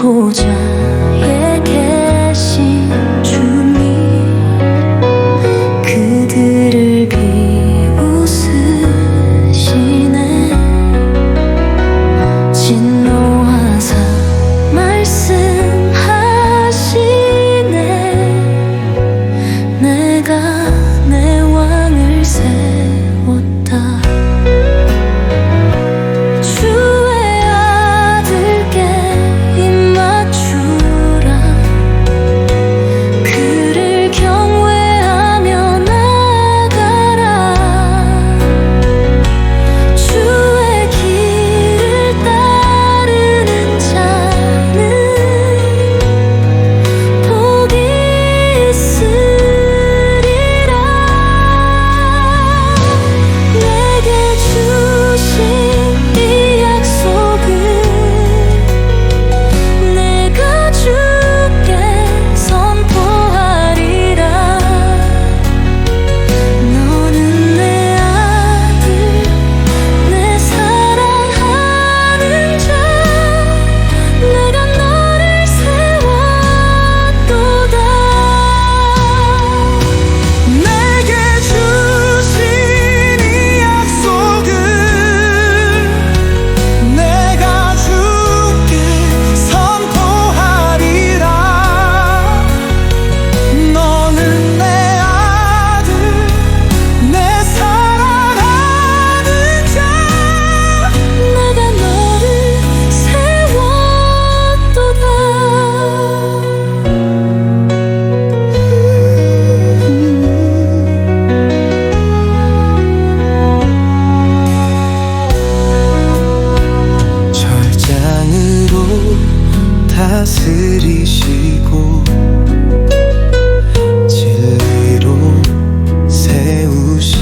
不讲。 다스리시고 진리로 세우시리라.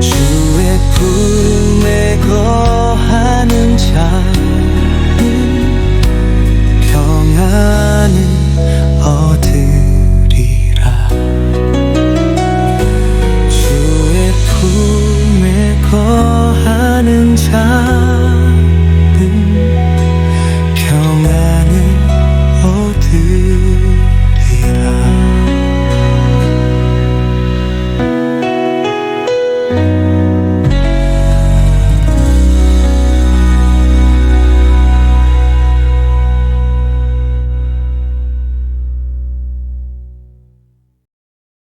주의 품에 거하는 자는 평안을 얻으리라. 주의 품에 거하는 자.